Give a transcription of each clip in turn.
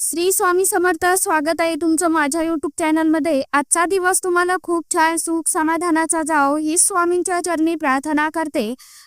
श्री स्वामी समर्थ स्वागत आहे तुमचं माझ्या युट्यूब चॅनलमध्ये आजचा दिवस तुम्हाला खूप छान सुख समाधानाचा जाओ ही स्वामींच्या चरणी प्रार्थना करते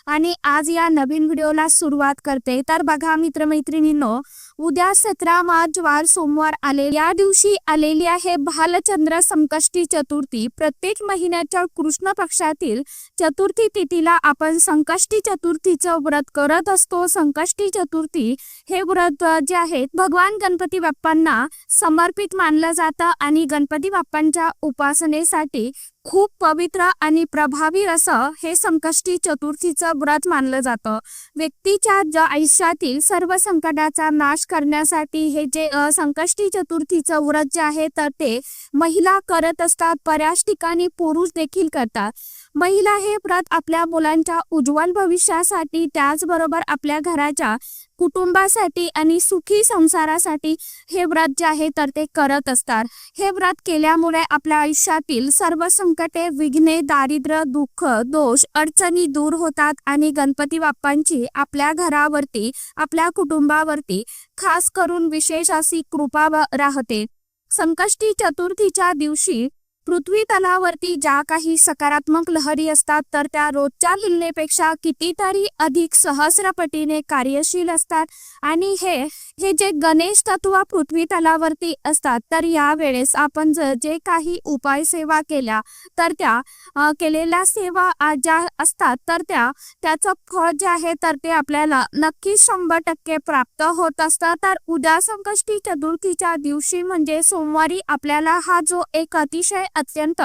आणि आज या नवीन व्हिडिओला सुरुवात करते. तर बघा मित्रमैत्रिणींनो उद्या सतरा मार्च वार सोमवार आले. या दिवशी आलेली आहे भालचंद्र संकष्टी चतुर्थी. प्रत्येक महिन्याच्या कृष्ण पक्षातील चतुर्थी तिथीला आपण संकष्टी चतुर्थीचं व्रत करत असतो. संकष्टी चतुर्थी हे व्रत जे आहे भगवान गणपती बाप्पांना समर्पित मानलं जातं आणि गणपती बाप्पांच्या उपासनेसाठी खूप पवित्र आणि प्रभावी असं हे संकष्टी चतुर्थीचं व्रत मानलं जातं. व्यक्तीच्या ज आयुष्यातील सर्व संकटाचा नाश करण्यासाठी हे जे संकष्टी चतुर्थीचं व्रत जे आहे तर ते महिला करत असतात. बऱ्याच ठिकाणी पुरुष देखील करतात. महिला हे व्रत आपल्या मुलांच्या उज्ज्वल भविष्यासाठी त्याचबरोबर आपल्या घराच्या कुटुंबासाठी आणि सुखी संसारासाठी हे व्रत जे आहे तर ते करत असतात. हे व्रत केल्यामुळे आपल्या आयुष्यातील सर्व संकटे विघ्ने दारिद्र्य दुःख दोष अडचणी दूर होतात आणि गणपती बाप्पांची आपल्या घरावरती आपल्या कुटुंबावरती खास करून विशेष अशी कृपा राहते. संकष्टी चतुर्थीच्या दिवशी पृथ्वी तलावरती ज्या काही सकारात्मक लहरी असतात तर त्या रोजच्या तुलनेपेक्षा कितीतरी अधिक सहस्रपटीने कार्यशील असतात. आणि हे हे जे गणेश तत्व पृथ्वी तलावरती असतात तर या वेळेस आपण जर जे काही उपाय सेवा केल्या तर त्या केलेल्या सेवा ज्या असतात तर त्या त्याचं फळ जे आहे तर ते आपल्याला नक्की शंभर टक्के प्राप्त होत असतं. तर उद्या संकष्टी चतुर्थीच्या दिवशी म्हणजे सोमवारी आपल्याला हा जो एक अतिशय अत्यंत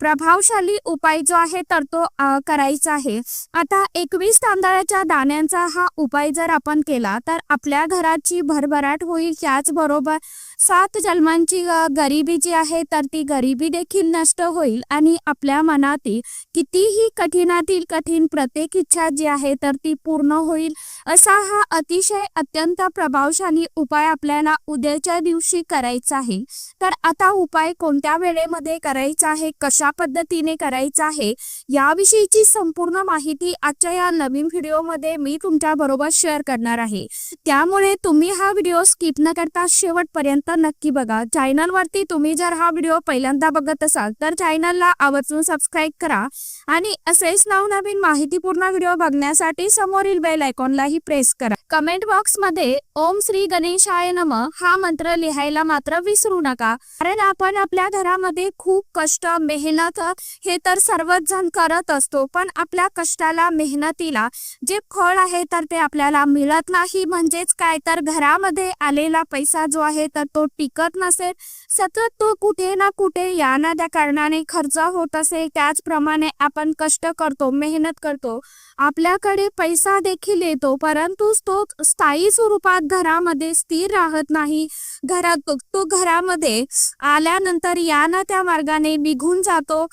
प्रभावशाली उपाय जो आहे तर तो करायचा आहे. आता एकवीस तांदळाच्या दाण्यांचा हा उपाय जर आपण केला तर आपल्या घराची भरभराट होईल त्याचबरोबर सात जन्मांची गरिबी जी आहे तर ती गरिबी देखील नष्ट होईल आणि आपल्या मनातील कितीही कठीणातील कठीण प्रत्येक इच्छा जी आहे तर ती पूर्ण होईल. असा हा अतिशय अत्यंत प्रभावशाली उपाय आपल्याला उद्याच्या दिवशी करायचा आहे. तर आता उपाय कोणत्या वेळेमध्ये करायचा आहे कशा पद्धतीने करायचा आहे याविषयीची संपूर्ण माहिती आजच्या या नवीन व्हिडिओमध्ये मी तुमच्या बरोबर शेअर करणार आहे. त्यामुळे तुम्ही हा व्हिडिओ स्किप न करता शेवटपर्यंत नक्की बघा. चॅनलवरती तुम्ही जर हा व्हिडिओ पहिल्यांदा बघत असाल तर चॅनलला आवर्जून सबस्क्राईब करा आणि असेच नवनवीन माहितीपूर्ण व्हिडिओ बघण्यासाठी समोरील बेल आयकॉनलाही प्रेस करा. कमेंट बॉक्समध्ये ओम श्री गणेशाय नम हा मंत्र लिहायला मात्र विसरू नका कारण आपण आपल्या घरामध्ये खूप कष्ट मेहनत हे तर सर्वच जण करत असतो. पण आपल्या कष्टाला मेहनतीला जे फळ आहे तर ते आपल्याला मिळत नाही. म्हणजेच काय? तर घरामध्ये आलेला पैसा जो आहे तर तो टिकत नसेल. सतत तो कुठे ना कुठे या ना त्या कारणाने खर्च होत असेल त्याचप्रमाणे आपण कष्ट करतो मेहनत करतो. आपल्याकडे पैसा देखील येतो परंतु तो स्थायी स्वरूपात घरामध्ये स्थिर राहत नाही. घरात तो घरामध्ये आल्यानंतर या ना त्या मार्गाने निघून जातो.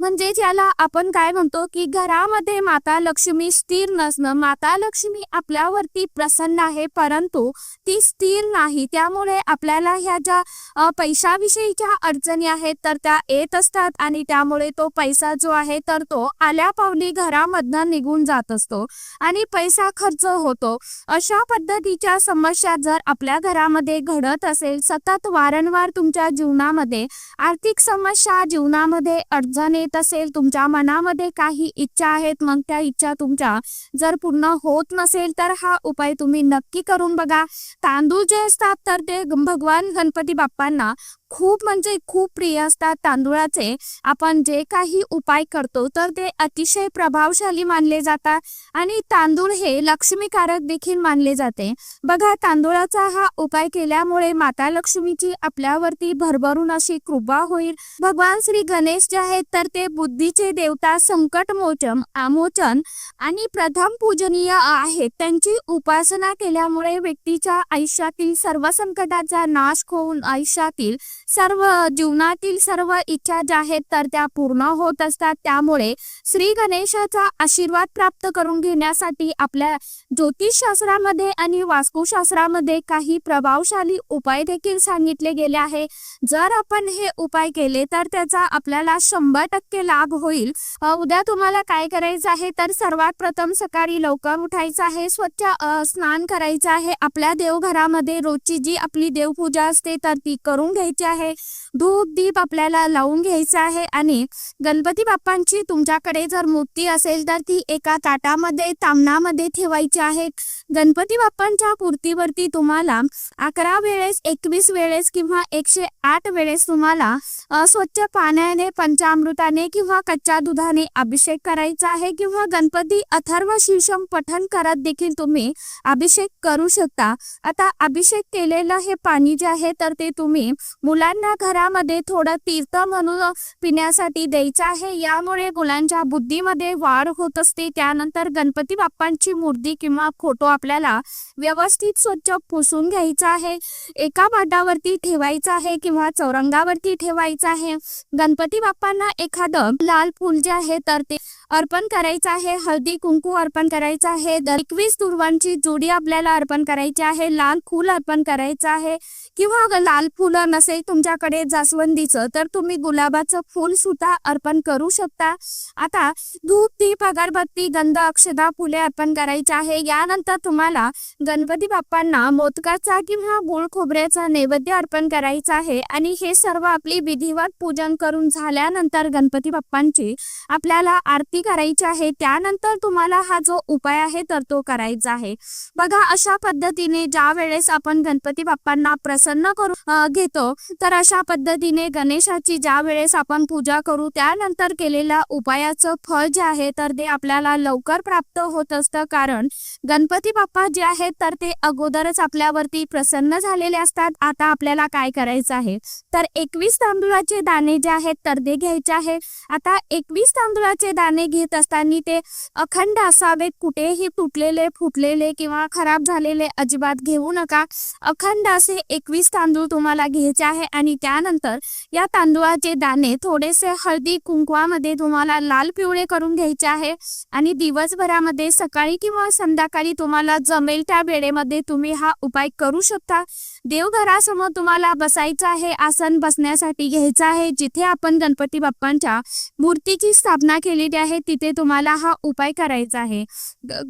म्हणजे ज्याला आपण काय म्हणतो की घरामध्ये माता लक्ष्मी स्थिर नसणं. माता लक्ष्मी आपल्यावरती प्रसन्न आहे परंतु ती स्थिर नाही. त्यामुळे आपल्याला ह्या ज्या पैशाविषयीच्या अडचणी आहेत तर त्या येत असतात आणि त्यामुळे तो पैसा जो आहे तर तो आल्या पावली घरामधनं निघून जात असतो आणि पैसा खर्च होतो. अशा पद्धतीच्या समस्या जर आपल्या घरामध्ये घडत असेल सतत वारंवार तुमच्या जीवनामध्ये आर्थिक समस्या जीवनामध्ये अडचणी येत असेल तुमच्या मनामध्ये काही इच्छा आहेत मग त्या इच्छा तुमच्या जर पूर्ण होत नसेल तर हा उपाय तुम्ही नक्की करून बघा. तांदूळ जे असतात तर ते भगवान गणपती बाप्पांना खूप म्हणजे खूप प्रिय असतात तांदूळाचे. आपण जे काही उपाय करतो तर ते अतिशय प्रभावशाली मानले जातात आणि तांदूळ हे लक्ष्मीकारक देखील मानले जाते. बघा तांदूळाचा हा उपाय केल्यामुळे माता लक्ष्मीची आपल्यावरती भरभरून अशी कृपा होईल. भगवान श्री गणेश जे आहेत तर ते बुद्धीचे देवता संकट मोचन आमोचन आणि प्रथम पूजनीय आहेत. त्यांची उपासना केल्यामुळे व्यक्तीच्या आयुष्यातील सर्व संकटाचा नाश होऊन आयुष्यातील सर्व जीवनातील सर्व इच्छा ज्या आहेत तर त्या पूर्ण होत असतात. त्यामुळे श्री गणेशाचा आशीर्वाद प्राप्त करून घेण्यासाठी आपल्या ज्योतिषशास्त्रामध्ये आणि वास्तुशास्त्रामध्ये काही प्रभावशाली उपाय देखील सांगितले गेले आहे. जर आपण हे उपाय केले तर त्याचा आपल्याला शंभर टक्के लाभ होईल. उद्या तुम्हाला काय करायचं आहे तर सर्वात प्रथम सकाळी लवकर उठायचं आहे स्वच्छ स्नान करायचं आहे. आपल्या देवघरामध्ये रोजची जी आपली देवपूजा असते तर ती करून घ्यायची आहे. धूप दीप आपल्याला लावून घ्यायचं आहे आणि गणपती बाप्पांची तुमच्याकडे जर मूर्ती असेल तर ती एका ताटामध्ये तामणामध्ये ठेवायची आहे. गणपती बाप्पांच्या मूर्तीवरती तुम्हाला अकरा वेळेस एकवीस वेळेस किंवा एकशे आठ वेळेस तुम्हाला स्वच्छ पाण्याने पंचामृताने किंवा कच्च्या दुधाने अभिषेक करायचा आहे किंवा गणपती अथर्व शीर्षम पठण करत देखील तुम्ही अभिषेक करू शकता. आता अभिषेक केलेलं हे पाणी जे आहे तर ते तुम्ही मुलांना घरामध्ये थोडं तीर्थ म्हणून पिण्यासाठी द्यायचं आहे. यामुळे मुलांच्या बुद्धीमध्ये वाढ होत असते. त्यानंतर गणपती बाप्पांची मूर्ती किंवा फोटो आपल्याला व्यवस्थित स्वच्छ पुसून घ्यायचा आहे. एका पाटावरती ठेवायचा आहे किंवा चौरंगावरती ठेवायचा आहे. गणपती बाप्पांना एखादं लाल फूल जे आहे तर ते अर्पण करायचं आहे. हळदी कुंकू अर्पण करायचं आहे. दर एकवीस दुर्वांची जोडी आपल्याला अर्पण करायची आहे. लाल फूल अर्पण करायचं आहे. किंवा लाल फुलं नसेल तुमच्याकडे जास्वंदीचं तर तुम्ही गुलाबाचं फूल सुद्धा अर्पण करू शकता. आता धूप दीप अगरबत्ती गंध अक्षदा फुले अर्पण करायचे आहे. यानंतर तुम्हाला गणपती बाप्पांना मोदकाचा किंवा गुळ खोबऱ्याचा नैवेद्य अर्पण करायचा आहे. आणि हे सर्व आपली विधिवत पूजन करून झाल्यानंतर गणपती बाप्पांची आपल्याला आरती करायची आहे त्यानंतर तुम्हाला हा जो उपाय आहे तर तो करायचा आहे. बघा अशा पद्धतीने ज्या वेळेस आपण गणपती बाप्पांना प्रसन्न करू घेतो तर अशा पद्धतीने गणेशाची ज्या वेळेस आपण पूजा करू त्यानंतर केलेल्या उपायाचं फळ जे आहे तर ते आपल्याला लवकर प्राप्त होत असतं. कारण गणपती बाप्पा जे आहेत तर ते अगोदरच आपल्यावरती प्रसन्न झालेले असतात. आता आपल्याला काय करायचं आहे? तर एकवीस तांदुळाचे दाणे जे आहेत तर ते घ्यायचे आहे. आता एकवीस तांदुळाचे दाणे घेत असताना ते अखंड असावेत कुठेही तुटलेले फुटलेले किंवा खराब झालेले अजिबात घेऊ नका. अखंड असे एकवीस तांदूळ तुम्हाला घ्यायचे आहे आणि त्यानंतर या तांदूळाचे दाणे थोडेसे हळदी कुंकवामध्ये तुम्हाला लाल पिवळे करून घ्यायचे आहे आणि दिवसभरामध्ये सकाळी किंवा संध्याकाळी तुम्हाला जमेल त्या वेळेमध्ये तुम्ही हा उपाय करू शकता. देवघरासमोर तुम्हाला बसायचं आहे आसन बसण्यासाठी घ्यायचं आहे. जिथे आपण गणपती बाप्पांच्या मूर्तीची स्थापना केलेली आहे तिथे तुम्हाला हा उपाय करायचा आहे.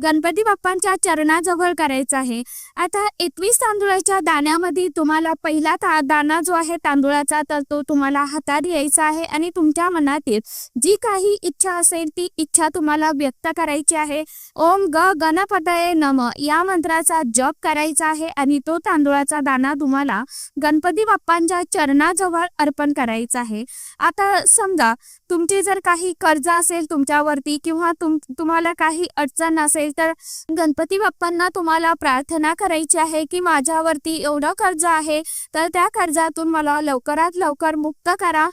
गणपती बाप्पांच्या चरणाजवळ करायचा आहे. आता एकवीस तांदुळाच्या दाण्यामध्ये तुम्हाला पहिला दाना दाणा जो आहे तांदुळाचा तर तो तुम्हाला हातात यायचा आहे आणि तुमच्या मनातील जी काही इच्छा असेल ती इच्छा तुम्हाला व्यक्त करायची आहे. ओम ग गणपतये नम या मंत्राचा जप करायचा आहे आणि तो तांदुळाचा दाना त्यांना तुम्हाला गणपती बाप्पांच्या चरणाजवळ अर्पण करायचं आहे. आता समजा तुमची जर काही कर्ज असेल तुमच्यावरती किंवा तुम तुम्हाला काही अडचण असेल तर गणपती बाप्पांना तुम्हाला प्रार्थना करायची आहे की माझ्यावरती एवढं कर्ज आहे तर त्या कर्जातून मला लवकरात लवकर मुक्त करा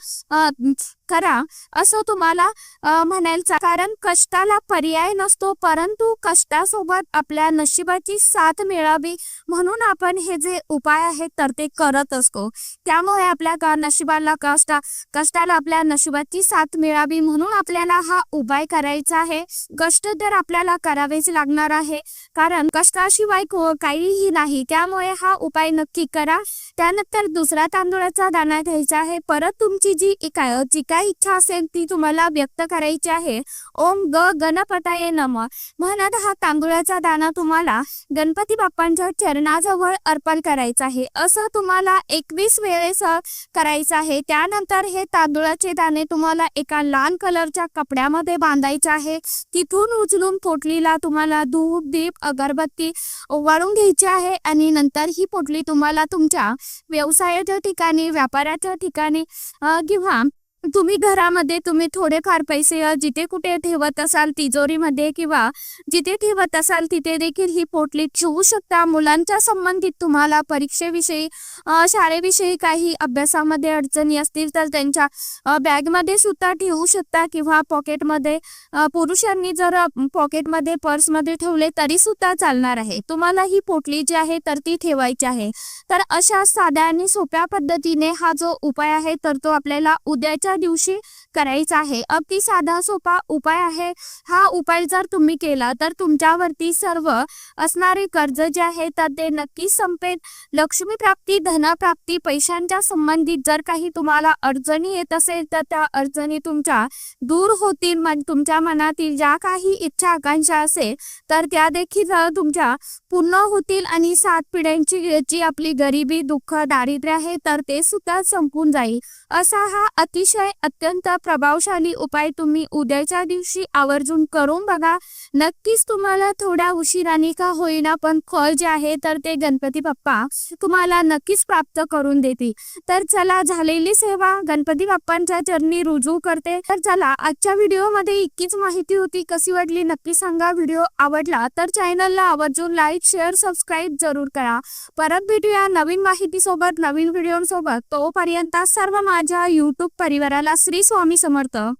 करा असं तुम्हाला म्हणायचं. कारण कष्टाला पर्याय नसतो परंतु कष्टासोबत आपल्या नशिबाची साथ मिळावी म्हणून आपण हे जे उपाय आहेत तर ते करत असतो. त्यामुळे आपल्या नशिबाला कष्ट कष्टाला आपल्या नशिबाची साथ मिळावी म्हणून आपल्याला हा उपाय करायचा आहे. कष्ट तर आपल्याला करावेच लागणार आहे. कारण कष्टाशिवाय काहीही नाही. त्यामुळे हा उपाय नक्की करा. त्यानंतर दुसरा तांदूळाचा दाणा घ्यायचा आहे. परत तुमची जी इका- जी काय इच्छा असेल ती तुम्हाला व्यक्त करायची आहे. ओम ग गणपताये नम. म्हणत हा तांदूळाचा दाणा तुम्हाला गणपती बाप्पांच्या चरणाजवळ अर्पण करायचा आहे. असं तुम्हाला एकवीस वेळेस करायचं आहे. त्यानंतर हे तांदूळाचे दाणे तुम्हाला एका लाल कलरच्या कपड्यामध्ये बांधायचं आहे. तिथून उचलून पोटलीला तुम्हाला धूप दीप अगरबत्ती वाळून घ्यायची आहे आणि नंतर ही पोटली तुम्हाला तुमच्या व्यवसायाच्या ठिकाणी व्यापाराच्या ठिकाणी किंवा तुम्ही घरामध्ये तुम्ही थोडेफार पैसे जिथे कुठे ठेवत असाल तिजोरीमध्ये किंवा जिथे ठेवत असाल तिथे देखील ही पोटली ठेवू शकता. मुलांच्या संबंधित तुम्हाला परीक्षेविषयी शाळेविषयी काही अभ्यासामध्ये अडचणी असतील तर त्यांच्या बॅगमध्ये सुद्धा ठेवू शकता किंवा पॉकेटमध्ये पुरुषांनी जर पॉकेटमध्ये पर्समध्ये ठेवले तरी सुद्धा चालणार आहे. तुम्हाला ही पोटली जी आहे तर ती ठेवायची आहे. तर अशा साध्या आणि सोप्या पद्धतीने हा जो उपाय आहे तर तो आपल्याला उद्याच्या दिवशी करायचा आहे. अगदी साधा सोपा उपाय आहे. हा उपाय जर तुम्ही केला तर तुमच्यावरती सर्व असणारे कर्ज जे आहे तर ते नक्कीच संपेल. लक्ष्मी प्राप्ती धनप्राप्ती पैशांच्या संबंधित जर काही तुम्हाला अडचणी येत असेल तर त्या अडचणी तुमच्या दूर होतील. मन तुमच्या मनातील ज्या काही इच्छा आकांक्षा असेल तर त्या देखील तुमच्या पूर्ण होतील आणि सात पिढ्यांची जी आपली गरिबी दुःख दारिद्र्य आहे तर ते सुद्धा संपून जाईल. असा हा अतिशय अत्यंत प्रभावशाली उपाय तुम्ही उद्याच्या दिवशी आवर्जून करून बघा. नक्कीच तुम्हाला थोड्या उशिराने का होईना पण फळ जे आहे तर ते गणपती बाप्पा तुम्हाला नक्कीच प्राप्त करून देतील. तर चला झालेली सेवा गणपती बाप्पांच्या चरणी रुजू करते. तर चला आजच्या व्हिडिओमध्ये इतकीच माहिती होती. कशी वाटली नक्की सांगा. व्हिडिओ आवडला तर चॅनलला आवर्जून लाईक शेअर सबस्क्राईब जरूर करा. परत भेटूया नवीन माहिती सोबत नवीन व्हिडिओ सोबत तोपर्यंत सर्व माझ्या युट्यूब परिवाराला श्री स्वामी स्वामी समर्थ.